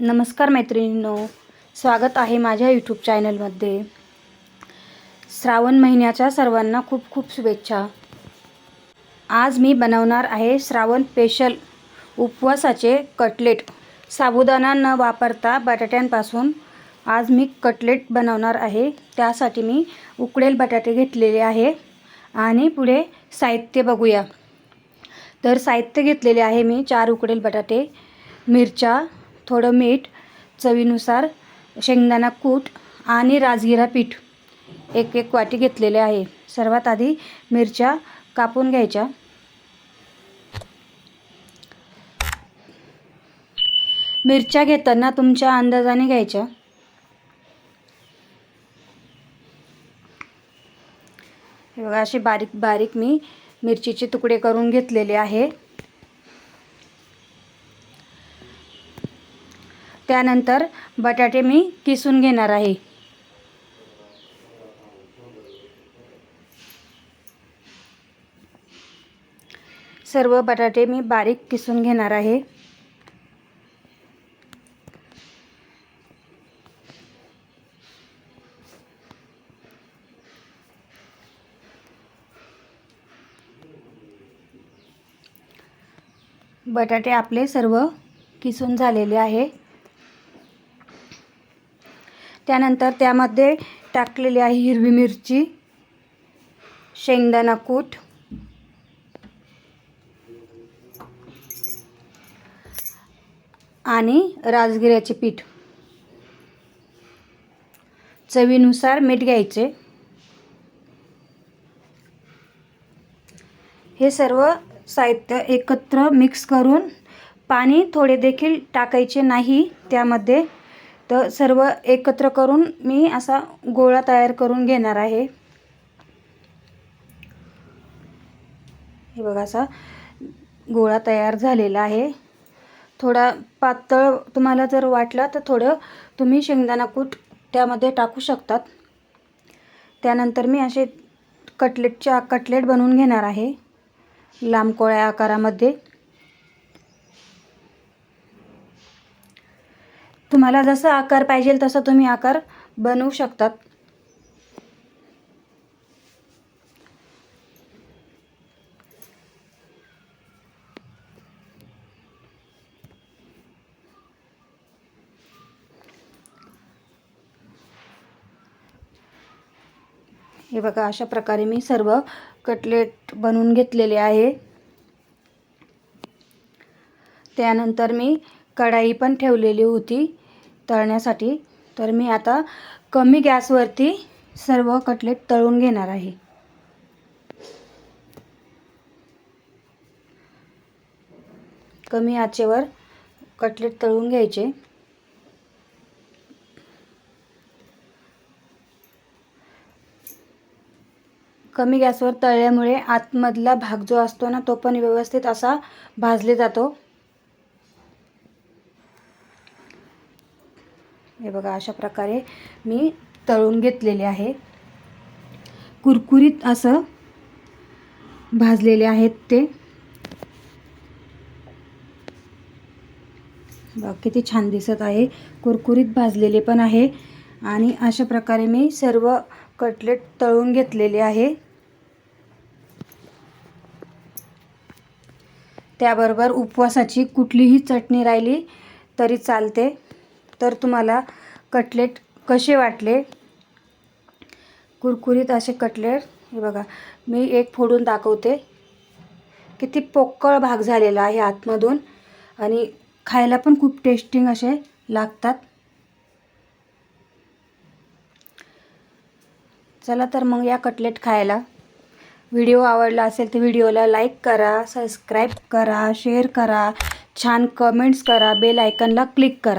नमस्कार मैत्रिणींनो स्वागत आहे माझ्या यूट्यूब चॅनलमध्ये श्रावण महिन्याच्या सर्वांना खूप खूप शुभेच्छा. आज मी बनवणार आहे श्रावण स्पेशल उपवासाचे कटलेट साबुदाणा न वापरता बटाट्यांपासून आज मी कटलेट बनवणार आहे. त्यासाठी मी उकडेल बटाटे घेतलेले आहे आणि पुढे साहित्य बघूया. तर साहित्य घेतलेले आहे मी चार उकडेल बटाटे मिरच्या थोडं मीठ चवीनुसार शेंगदाणा कूट आणि राजगिरा पीठ. एक एक वाटी घेतलेले आहे. सर्वात आधी मिरच्या कापून घ्यायच्या. मिरच्या घेताना तुमच्या अंदाजाने घ्यायच्या. हे बघा असे बारीक बारीक मी मिरचीचे तुकडे करून घेतलेले आहे. त्यानंतर बटाटे मी किसून घेणार आहे. सर्व बटाटे मी बारीक किसून घेणार आहे. बटाटे आपले सर्व किसून झालेले आहे. त्यानंतर त्यामध्ये टाकलेली आहे हिरवी मिरची शेंगदाणा कूट आणि राजगिऱ्याचे पीठ. चवीनुसार मीठ घ्यायचे. हे सर्व साहित्य एकत्र मिक्स करून पाणी थोडे देखील टाकायचे नाही त्यामध्ये तर सर्व एकत्र करून मी असा गोळा तयार करून घेणार आहे. हे बघा असा गोळा तयार झालेला आहे. थोडा पातळ तुम्हाला जर वाटला तर थोडं तुम्ही शेंगदाणा कूट त्यामध्ये टाकू शकतात. त्यानंतर मी असे कटलेटच्या कटलेट बनवून घेणार आहे. लांब कोळ्या आकारामध्ये. तुम्हाला जसं आकार पाहिजे तसं तुम्ही आकार बनवू शकतात. हे बघा अशा प्रकारे मी सर्व कटलेट बनवून घेतलेले आहे. त्यानंतर मी कढाई पण ठेवलेली होती. तळण्यासाठी. तर मी आता कमी गॅसवरती सर्व कटलेट तळून घेणार आहे. कमी आचेवर कटलेट तळून घ्यायचे. कमी गॅसवर तळल्यामुळे आतमधला भाग जो असतो ना तो पण व्यवस्थित असा भाजले जातो. हे बघा अशा प्रकारे मी तळून घेतलेले आहे. कुरकुरीत असं भाजलेले आहेत ते. बघ किती छान दिसत आहे. कुरकुरीत भाजलेले पण आहे. आणि अशा प्रकारे मी सर्व कटलेट तळून घेतलेले आहे. त्याबरोबर उपवासाची कुठलीही चटणी राहिली तरी चालते. तर तुम्हाला कटलेट कसे वाटले? कुरकुरीत असे कटलेट. हे बघा मी एक फोडून दाखवते. किती पोकळ भाग झालेला आहे आतमधून आणि खायला पण खूप टेस्टिंग असे लागतात. चला तर मग या कटलेट खायला. व्हिडिओ आवडला असेल तर व्हिडिओला लाईक करा सबस्क्राईब करा शेअर करा छान कमेंट्स करा बेल आयकनला क्लिक करा.